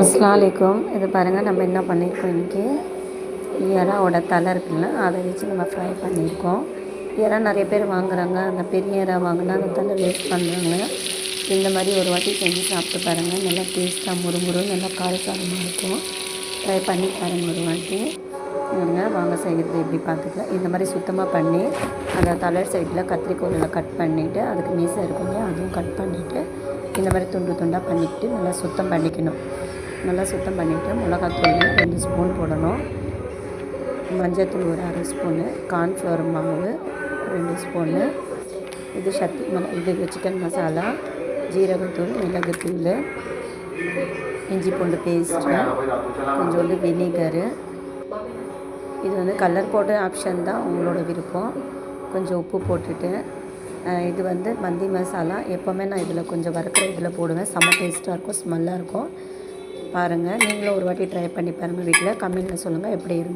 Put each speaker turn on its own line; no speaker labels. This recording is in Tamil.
அஸ்லாலிக்கும் இது பாருங்கள் நம்ம என்ன பண்ணியிருக்கோம் இன்றைக்கி இறாவோட தலை இருக்குல்ல அதை வச்சு நம்ம ஃப்ரை பண்ணியிருக்கோம் இறா நிறைய பேர் வாங்குறாங்க அந்த பெரிய இறா வாங்கினா அந்த தலை வேஸ்ட் பண்ணுறாங்க இந்த மாதிரி ஒரு வாட்டி செஞ்சு சாப்பிட்டு பாருங்கள் நல்லா டேஸ்ட்டாக முறுமுறு நல்லா காரசாரமாக இருக்கும். ட்ரை பண்ணி பாருங்கள் ஒரு வாட்டி. இருங்க வாங்க செய்கிறது எப்படி பார்த்துக்கலாம். இந்த மாதிரி சுத்தமாக பண்ணி அந்த தலை சைடில் கத்திரிக்கோலில் கட் பண்ணிவிட்டு அதுக்கு மீசை இருக்கும் இல்லையா அதுவும் கட் பண்ணிவிட்டு இந்த மாதிரி துண்டு துண்டாக பண்ணிவிட்டு நல்லா சுத்தம் பண்ணிக்கணும். நல்லா சுத்தம் பண்ணிவிட்டு மிளகாத்தூள் ரெண்டு ஸ்பூன் போடணும். மஞ்சள்தூள் ஒரு அரை ஸ்பூனு கார்ன்ஃப்ளவர் மாவு ரெண்டு ஸ்பூனு இது சக்தி ம இது சிக்கன் மசாலா ஜீரகத்தூள் மிளகுத்தூள் இஞ்சி பூண்டு பேஸ்ட்டு கொஞ்சோண்டு வினிகரு இது வந்து கலர் போட்ட ஆப்ஷன் தான் உங்களோட விருப்பம். கொஞ்சம் உப்பு போட்டுட்டு இது வந்து மந்தி மசாலா எப்போவுமே நான் இதில் கொஞ்சம் வறுக்கிற இதில் போடுவேன். செம்ம டேஸ்ட்டாக இருக்கும் ஸ்மெல்லாக இருக்கும். பாருங்கள் நீங்களும் ஒரு வாட்டி ட்ரை பண்ணி பாருங்கள் வீட்டில் கமெண்ட்டில் சொல்லுங்கள் எப்படி இருந்து